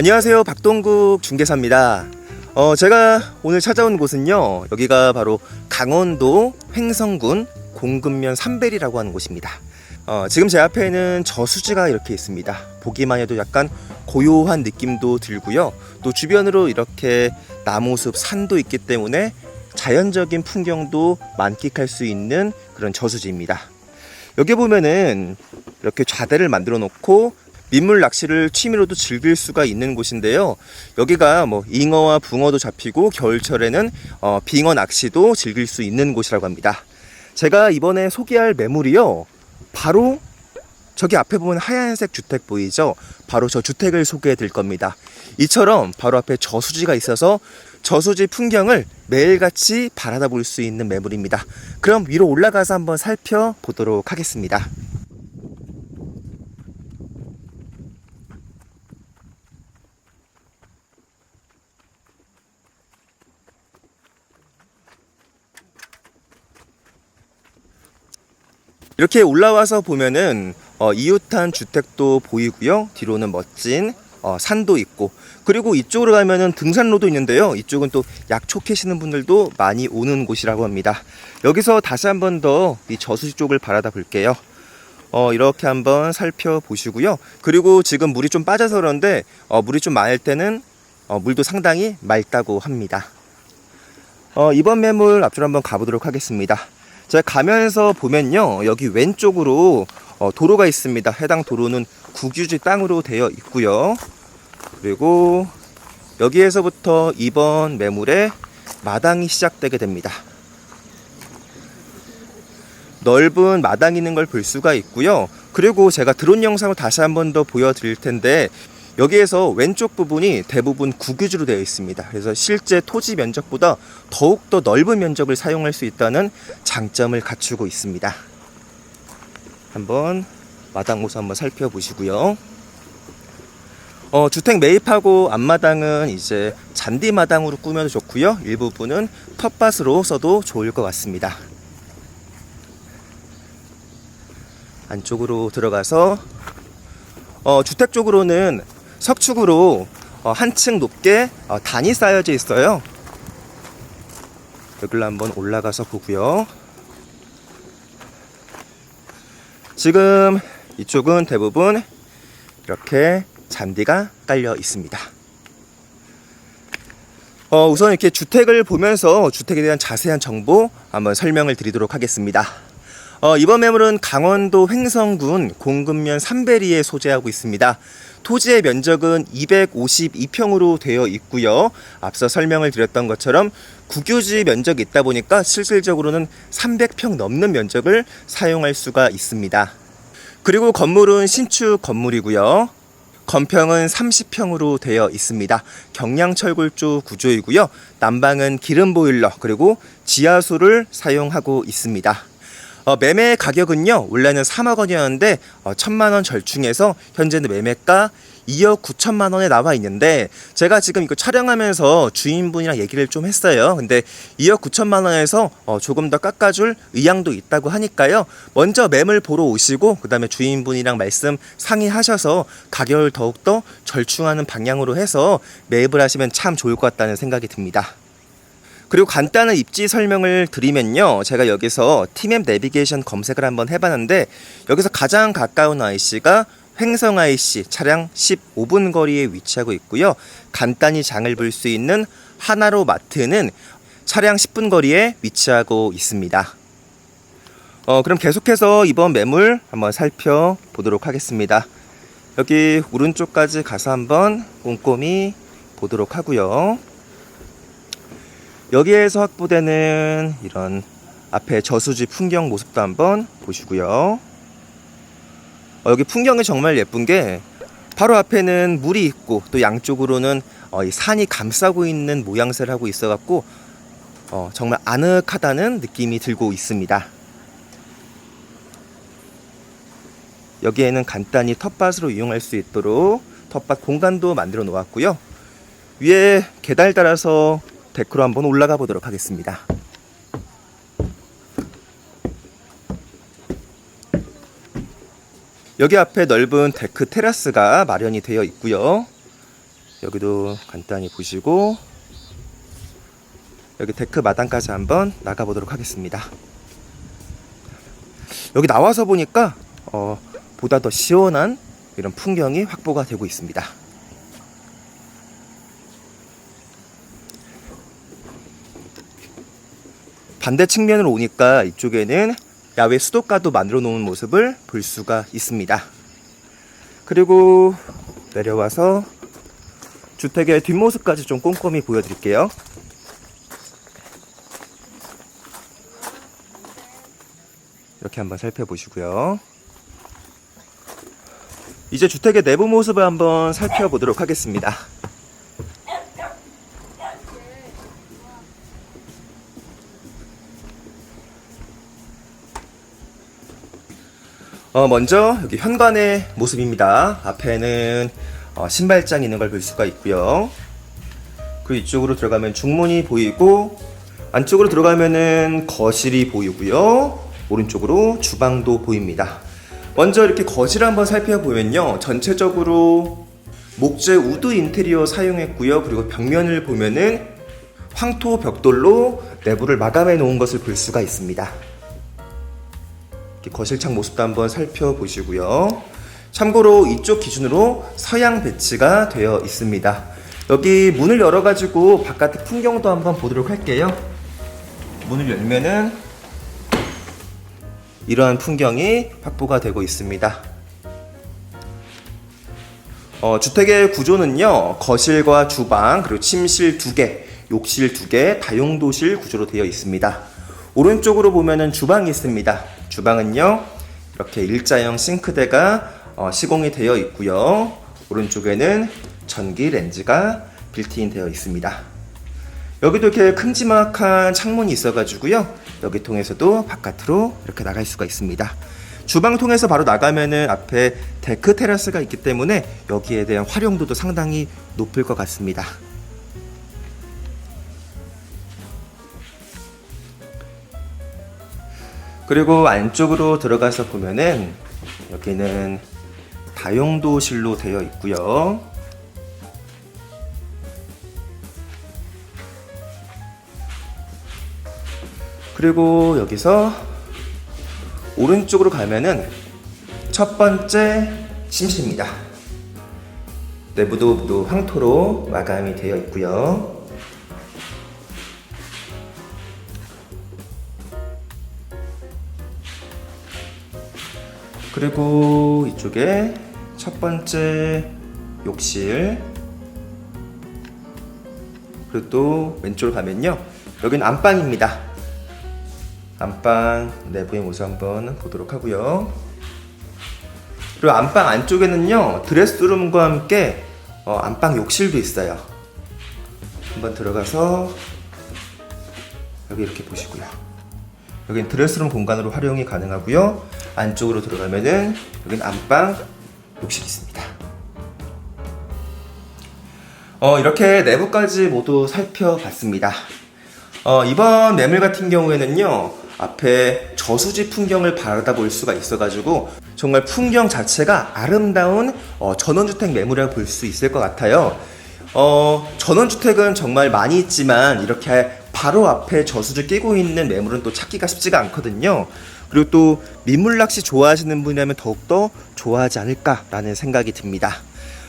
안녕하세요. 박동국 중개사입니다. 어, 제가 오늘 찾아온 곳은요. 여기가 바로 강원도 횡성군 공금면 삼벨이라고 하는 곳입니다. 어, 지금 제 앞에는 저수지가 이렇게 있습니다. 보기만 해도 약간 고요한 느낌도 들고요. 또 주변으로 이렇게 나무숲, 산도 있기 때문에 자연적인 풍경도 만끽할 수 있는 그런 저수지입니다. 여기 보면은 이렇게 좌대를 만들어 놓고 민물 낚시를 취미로도 즐길 수가 있는 곳인데요. 여기가 뭐 잉어와 붕어도 잡히고 겨울철에는 어, 빙어 낚시도 즐길 수 있는 곳이라고 합니다. 제가 이번에 소개할 매물이요. 바로 저기 앞에 보면 하얀색 주택 보이죠? 바로 저 주택을 소개해 드릴 겁니다. 이처럼 바로 앞에 저수지가 있어서 저수지 풍경을 매일같이 바라다 볼 수 있는 매물입니다. 그럼 위로 올라가서 한번 살펴보도록 하겠습니다. 이렇게 올라와서 보면은 어, 이웃한 주택도 보이고요. 뒤로는 멋진 어, 산도 있고 그리고 이쪽으로 가면은 등산로도 있는데요. 이쪽은 또 약초 캐시는 분들도 많이 오는 곳이라고 합니다. 여기서 다시 한 번 더 이 저수지 쪽을 바라다 볼게요. 어, 이렇게 한번 살펴보시고요. 그리고 지금 물이 좀 빠져서 그런데 어, 물이 좀 많을 때는 어, 물도 상당히 맑다고 합니다. 어, 이번 매물 앞으로 한번 가보도록 하겠습니다. 제가 가면서 보면요. 여기 왼쪽으로 어, 도로가 있습니다. 해당 도로는 국유지 땅으로 되어 있고요. 그리고 여기에서부터 이번 매물의 마당이 시작되게 됩니다. 넓은 마당이 있는 걸 볼 수가 있고요. 그리고 제가 드론 영상을 다시 한 번 더 보여드릴 텐데 여기에서 왼쪽 부분이 대부분 국유지로 되어 있습니다. 그래서 실제 토지 면적보다 더욱더 넓은 면적을 사용할 수 있다는 장점을 갖추고 있습니다. 한번 마당 모습 한번 살펴보시고요. 어, 주택 매입하고 앞마당은 이제 잔디 마당으로 꾸며도 좋고요. 일부분은 텃밭으로 써도 좋을 것 같습니다. 안쪽으로 들어가서 어, 주택 쪽으로는 석축으로 어, 한층 높게 어, 단이 쌓여져 있어요. 여기로 한번 올라가서 보고요. 지금 이쪽은 대부분 이렇게 잔디가 깔려 있습니다. 어, 우선 이렇게 주택을 보면서 주택에 대한 자세한 정보 한번 설명을 드리도록 하겠습니다. 어, 이번 매물은 강원도 횡성군 공금면 삼베리에 소재하고 있습니다. 토지의 면적은 252평으로 되어 있고요. 앞서 설명을 드렸던 것처럼 국유지 면적이 있다 보니까 실질적으로는 300평 넘는 면적을 사용할 수가 있습니다. 그리고 건물은 신축 건물이고요. 건평은 30평으로 되어 있습니다. 경량철골조 구조이고요. 난방은 기름 보일러 그리고 지하수를 사용하고 있습니다. 어, 매매 가격은요 원래는 3억 원이었는데 어, 천만 원 절충해서 현재는 매매가 2억 9천만 원에 나와 있는데 제가 지금 이거 촬영하면서 주인분이랑 얘기를 좀 했어요. 근데 2억 9천만 원에서 어, 조금 더 깎아줄 의향도 있다고 하니까요. 먼저 매물 보러 오시고 그다음에 주인분이랑 말씀 상의하셔서 가격을 더욱 더 절충하는 방향으로 해서 매입을 하시면 참 좋을 것 같다는 생각이 듭니다. 그리고 간단한 입지 설명을 드리면요. 제가 여기서 티맵 내비게이션 검색을 한번 해봤는데 여기서 가장 가까운 IC가 횡성 IC 차량 15분 거리에 위치하고 있고요. 간단히 장을 볼 수 있는 하나로 마트는 차량 10분 거리에 위치하고 있습니다. 어, 그럼 계속해서 이번 매물 한번 살펴보도록 하겠습니다. 여기 오른쪽까지 가서 한번 꼼꼼히 보도록 하고요. 여기에서 확보되는 이런 앞에 저수지 풍경 모습도 한번 보시고요. 어, 여기 풍경이 정말 예쁜 게 바로 앞에는 물이 있고 또 양쪽으로는 어, 이 산이 감싸고 있는 모양새를 하고 있어갖고 어, 정말 아늑하다는 느낌이 들고 있습니다. 여기에는 간단히 텃밭으로 이용할 수 있도록 텃밭 공간도 만들어 놓았고요. 위에 계단을 따라서 데크로 한번 올라가 보도록 하겠습니다. 여기 앞에 넓은 데크 테라스가 마련이 되어 있고요. 여기도 간단히 보시고 여기 데크 마당까지 한번 나가 보도록 하겠습니다. 여기 나와서 보니까 어, 보다 더 시원한 이런 풍경이 확보가 되고 있습니다. 반대 측면으로 오니까 이쪽에는 야외 수도가도 만들어 놓은 모습을 볼 수가 있습니다. 그리고 내려와서 주택의 뒷모습까지 좀 꼼꼼히 보여드릴게요. 이렇게 한번 살펴보시고요. 이제 주택의 내부 모습을 한번 살펴보도록 하겠습니다. 어, 먼저 여기 현관의 모습입니다. 앞에는 어, 신발장이 있는 걸 볼 수가 있고요. 그 이쪽으로 들어가면 중문이 보이고 안쪽으로 들어가면은 거실이 보이고요. 오른쪽으로 주방도 보입니다. 먼저 이렇게 거실 한번 살펴보면요. 전체적으로 목재 우드 인테리어 사용했고요. 그리고 벽면을 보면은 황토 벽돌로 내부를 마감해 놓은 것을 볼 수가 있습니다. 거실창 모습도 한번 살펴보시고요. 참고로 이쪽 기준으로 서양 배치가 되어 있습니다. 여기 문을 열어가지고 바깥의 풍경도 한번 보도록 할게요. 문을 열면은 이러한 풍경이 확보가 되고 있습니다. 어, 주택의 구조는요, 거실과 주방, 그리고 침실 두 개, 욕실 두 개, 다용도실 구조로 되어 있습니다. 오른쪽으로 보면은 주방이 있습니다. 주방은요, 이렇게 일자형 싱크대가 어, 시공이 되어 있고요. 오른쪽에는 전기 렌즈가 빌트인 되어 있습니다. 여기도 이렇게 큼지막한 창문이 있어가지고요. 여기 통해서도 바깥으로 이렇게 나갈 수가 있습니다. 주방 통해서 바로 나가면은 앞에 데크 테라스가 있기 때문에 여기에 대한 활용도도 상당히 높을 것 같습니다. 그리고 안쪽으로 들어가서 보면은 여기는 다용도실로 되어 있고요. 그리고 여기서 오른쪽으로 가면은 첫 번째 침실입니다. 내부도 모두 황토로 마감이 되어 있고요. 그리고 이쪽에 첫 번째 욕실. 그리고 또 왼쪽으로 가면요. 여기는 안방입니다. 안방 내부의 모습 한번 보도록 하고요. 그리고 안방 안쪽에는요 드레스룸과 함께 어, 안방 욕실도 있어요. 한번 들어가서 여기 이렇게 보시고요. 여기는 드레스룸 공간으로 활용이 가능하고요. 안쪽으로 들어가면은 여기는 안방 욕실이 있습니다. 어, 이렇게 내부까지 모두 살펴봤습니다. 어, 이번 매물 같은 경우에는요, 앞에 저수지 풍경을 바라볼 수가 있어가지고, 정말 풍경 자체가 아름다운 어, 전원주택 매물이라고 볼 수 있을 것 같아요. 어, 전원주택은 정말 많이 있지만, 이렇게 바로 앞에 저수를 끼고 있는 매물은 또 찾기가 쉽지가 않거든요. 그리고 또 민물 낚시 좋아하시는 분이라면 더욱더 좋아하지 않을까라는 생각이 듭니다.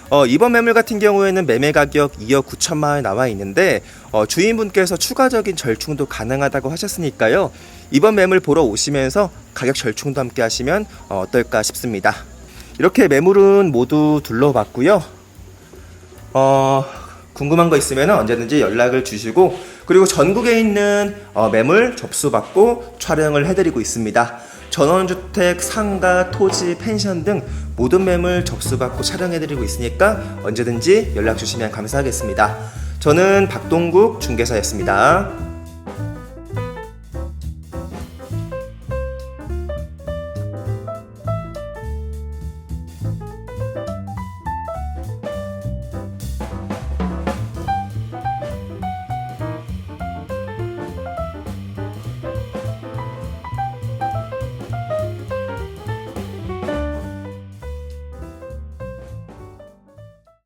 어, 이번 매물 같은 경우에는 매매 가격 2억 9천만 원에 나와 있는데 어, 주인분께서 추가적인 절충도 가능하다고 하셨으니까요. 이번 매물 보러 오시면서 가격 절충도 함께 하시면 어, 어떨까 싶습니다. 이렇게 매물은 모두 둘러봤고요. 어, 궁금한 거 있으면 언제든지 연락을 주시고 그리고 전국에 있는 어, 매물 접수받고 촬영을 해드리고 있습니다. 전원주택, 상가, 토지, 펜션 등 모든 매물 접수받고 촬영해드리고 있으니까 언제든지 연락 주시면 감사하겠습니다. 저는 박동국 중개사였습니다.